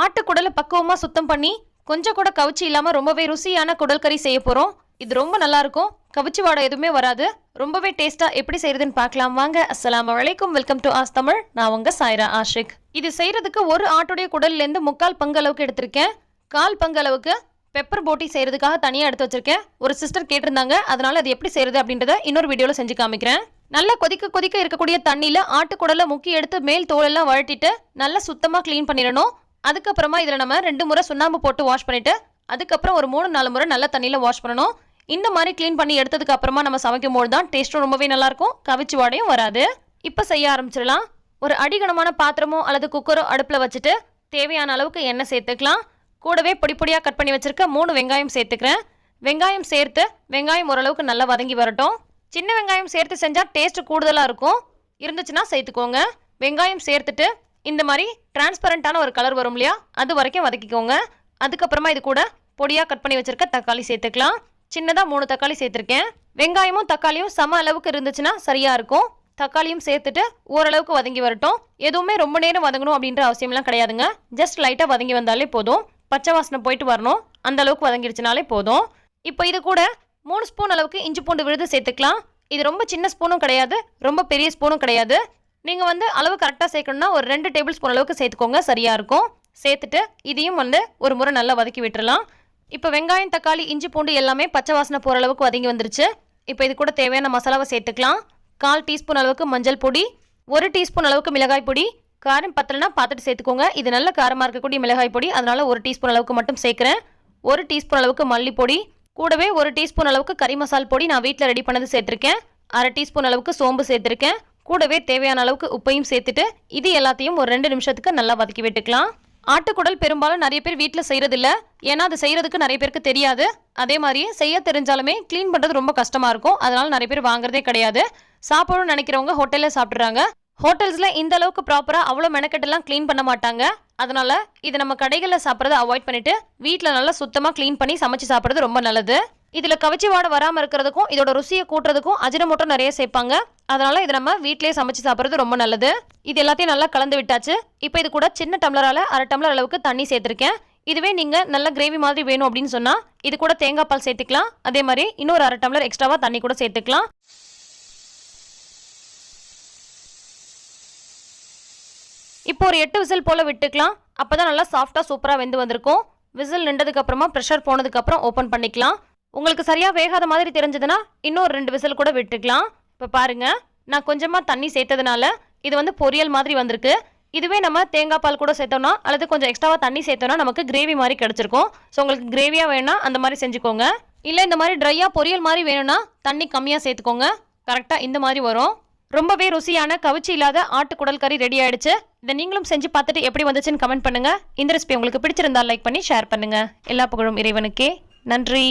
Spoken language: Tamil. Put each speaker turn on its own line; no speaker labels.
ஆட்டுக்குடலை பக்குவமாக சுத்தம் பண்ணி கொஞ்சம் கூட கவுச்சி இல்லாமல் ரொம்பவே ருசியான குடல் கறி செய்ய போகிறோம் இது ரொம்ப நல்லா இருக்கும். கவிச்சி வாடை எதுவுமே வராது. ரொம்பவே டேஸ்ட்டாக எப்படி செய்யறதுன்னு பார்க்கலாம். வாங்க அஸ்லாம் வலைக்கும் வெல்கம் டு ஆஸ் தமிழ். நான் உங்க சாய்ரா ஆஷிக். இது செய்யறதுக்கு ஒரு ஆட்டுடைய குடல்லேருந்து முக்கால் பங்கு அளவுக்கு எடுத்திருக்கேன். கால் பங்கு அளவுக்கு பெப்பர் போட்டி செய்யறதுக்காக தனியாக எடுத்து வச்சிருக்கேன். ஒரு சிஸ்டர் கேட்டிருந்தாங்க. அதனால அது எப்படி செய்யறது அப்படின்றத இன்னொரு வீடியோவில் செஞ்சு காமிக்கிறேன். நல்லா கொதிக்க கொதிக்க இருக்கக்கூடிய தண்ணியில் ஆட்டுக்குடலை முக்கி எடுத்து மேல் தோலெல்லாம் வழட்டிட்டு நல்லா சுத்தமாக க்ளீன் பண்ணிடணும். அதுக்கப்புறமா இதில் நம்ம ரெண்டு முறை சுண்ணாம்பு போட்டு வாஷ் பண்ணிவிட்டு அதுக்கப்புறம் ஒரு மூணு நாலு முறை நல்ல தண்ணியில் வாஷ் பண்ணணும். இந்த மாதிரி க்ளீன் பண்ணி எடுத்ததுக்கு அப்புறமா நம்ம சமைக்கும் போது தான் டேஸ்ட்டும் ரொம்பவே நல்லாயிருக்கும் கவிச்சு வாடையும் வராது. இப்போ செய்ய ஆரம்பிச்சிடலாம். ஒரு அடிகனமான பாத்திரமோ அல்லது குக்கரோ அடுப்பில் வச்சுட்டு தேவையான அளவுக்கு எண்ணெய் சேர்த்துக்கலாம். கூடவே பொடி பொடியாக கட் பண்ணி வச்சுருக்க மூணு வெங்காயம் சேர்த்துக்கிறேன். வெங்காயம் சேர்த்து வெங்காயம் ஓரளவுக்கு நல்லா வதங்கி வரட்டும். சின்ன வெங்காயம் சேர்த்து செஞ்சால் டேஸ்ட்டு கூடுதலாக இருக்கும். இருந்துச்சுன்னா சேர்த்துக்கோங்க. வெங்காயம் சேர்த்துட்டு இந்த மாதிரி டிரான்ஸ்பரண்ட்டான ஒரு கலர் வரும் இல்லையா? அது வரைக்கும் வதக்கிக்கோங்க. அதுக்கப்புறமா இது கூட பொடியாக கட் பண்ணி வச்சுருக்க தக்காளி சேர்த்துக்கலாம். சின்னதாக மூணு தக்காளி சேர்த்துருக்கேன். வெங்காயமும் தக்காளியும் சம அளவுக்கு இருந்துச்சுன்னா சரியாக இருக்கும். தக்காளியும் சேர்த்துட்டு ஓரளவுக்கு வதங்கி வரட்டும். எதுவுமே ரொம்ப நேரம் வதங்கணும் அப்படின்ற அவசியம்லாம் கிடையாதுங்க. ஜஸ்ட் லைட்டாக வதங்கி வந்தாலே போதும். பச்சை வாசனை போயிட்டு வரணும். அந்த அளவுக்கு வதங்கிடுச்சுனாலே போதும். இப்போ இது கூட மூணு ஸ்பூன் அளவுக்கு இஞ்சி பூண்டு விழுது சேர்த்துக்கலாம். இது ரொம்ப சின்ன ஸ்பூனும் கிடையாது. ரொம்ப பெரிய ஸ்பூனும் கிடையாது. நீங்கள் வந்து அளவு கரெக்டாக சேர்க்கணும்னா ஒரு ரெண்டு டேபிள் ஸ்பூன் அளவுக்கு சேர்த்துக்கோங்க. சரியாக இருக்கும். சேர்த்துட்டு இதையும் வந்து ஒரு முறை நல்லா வதக்கி விட்டுறலாம். இப்போ வெங்காயம் தக்காளி இஞ்சி பூண்டு எல்லாமே பச்சை வாசனை போகிற அளவுக்கு வதங்கி வந்துருச்சு. இப்போ இது கூட தேவையான மசாலாவை சேர்த்துக்கலாம். கால் டீஸ்பூன் அளவுக்கு மஞ்சள் பொடி ஒரு டீஸ்பூன் அளவுக்கு மிளகாய் பொடி காரம் பத்தலைனா பார்த்துட்டு சேர்த்துக்கோங்க. இது நல்ல காரமாக இருக்கக்கூடிய மிளகாய் பொடி அதனால் ஒரு டீஸ்பூன் அளவுக்கு மட்டும் சேர்க்குறேன். ஒரு டீஸ்பூன் அளவுக்கு மல்லிப்பொடி கூடவே ஒரு டீஸ்பூன் அளவுக்கு கறி மசால் பொடி நான் வீட்டில் ரெடி பண்ணது சேர்த்துருக்கேன். அரை டீஸ்பூன் அளவுக்கு சோம்பு சேர்த்துருக்கேன். கூடவே தேவையான அளவுக்கு உப்பையும் சேர்த்துட்டு இது எல்லாத்தையும் ஒரு ரெண்டு நிமிஷத்துக்கு நல்லா வதக்கி விட்டுக்கலாம். ஆட்டுக்குடல் பெரும்பாலும் நிறைய பேர் வீட்டில் செய்கிறதில்ல ஏன்னா அது செய்கிறதுக்கு நிறைய பேருக்கு தெரியாது. அதே மாதிரி செய்ய தெரிஞ்சாலுமே க்ளீன் பண்ணுறது ரொம்ப கஷ்டமாக இருக்கும். அதனால் நிறைய பேர் வாங்குறதே கிடையாது. சாப்பிடணும்னு நினைக்கிறவங்க ஹோட்டலில் சாப்பிட்றாங்க ஹோட்டல்ஸில் இந்த அளவுக்கு ப்ராப்பராக அவ்வளோ மெனக்கெட்டெல்லாம் க்ளீன் பண்ண மாட்டாங்க. அதனால் இது நம்ம கடைகளில் சாப்பிட்றத அவாய்ட் பண்ணிவிட்டு வீட்டில் நல்லா சுத்தமாக க்ளீன் பண்ணி சமைச்சு சாப்பிட்றது ரொம்ப நல்லது. இதில் கவிச்சி வாடை வராமல் இருக்கிறதுக்கும் இதோட ருசியை கூட்டுறதுக்கும் அஜினமோட்டோ நிறைய சேர்ப்பாங்க. அதனால இதை நம்ம வீட்டிலேயே சமைச்சு சாப்பிட்றது ரொம்ப நல்லது. இது எல்லாத்தையும் நல்லா கலந்து விட்டாச்சு. இப்போ இது கூட சின்ன டம்ளரால் அரை டம்ளர் அளவுக்கு தண்ணி சேர்த்துருக்கேன். இதுவே நீங்கள் நல்ல கிரேவி மாதிரி வேணும் அப்படின்னு சொன்னால் இது கூட தேங்காய் பால் சேர்த்துக்கலாம். அதே மாதிரி இன்னொரு அரை டம்ளர் எக்ஸ்ட்ராவாக தண்ணி கூட சேர்த்துக்கலாம். இப்போ ஒரு எட்டு விசில் போல் விட்டுக்கலாம். அப்போ தான் நல்லா சாஃப்டாக சூப்பராக வெந்து வந்திருக்கும். விசில் நின்றதுக்கப்புறமா ப்ரெஷர் போனதுக்கப்புறம் ஓப்பன் பண்ணிக்கலாம். உங்களுக்கு சரியாக வேகாத மாதிரி தெரிஞ்சதுன்னா இன்னும் ஒரு ரெண்டு விசில் கூட விட்டுக்கலாம். இப்போ பாருங்க நான் கொஞ்சமாக தண்ணி சேர்த்ததுனால இது வந்து பொரியல் மாதிரி வந்திருக்கு. இதுவே நம்ம தேங்காய் பால் கூட சேர்த்தோம்னா அல்லது கொஞ்சம் எக்ஸ்ட்ராவாக தண்ணி சேர்த்தோம்னா நமக்கு கிரேவி மாதிரி கிடச்சிருக்கும். ஸோ உங்களுக்கு கிரேவியாக வேணும்னா அந்த மாதிரி செஞ்சுக்கோங்க. இல்லை இந்த மாதிரி ட்ரையாக பொரியல் மாதிரி வேணும்னா தண்ணி கம்மியாக சேர்த்துக்கோங்க. கரெக்டாக இந்த மாதிரி வரும். ரொம்பவே ருசியான கவிச்சி இல்லாத ஆட்டுக்குடல் கறி ரெடி ஆயிடுச்சு. இதை நீங்களும் செஞ்சு பார்த்துட்டு எப்படி வந்துச்சுன்னு கமெண்ட் பண்ணுங்கள் இந்த ரெசிபி உங்களுக்கு பிடிச்சிருந்தா லைக் பண்ணி ஷேர் பண்ணுங்கள் எல்லா புகழும் இறைவனுக்கே. நன்றி.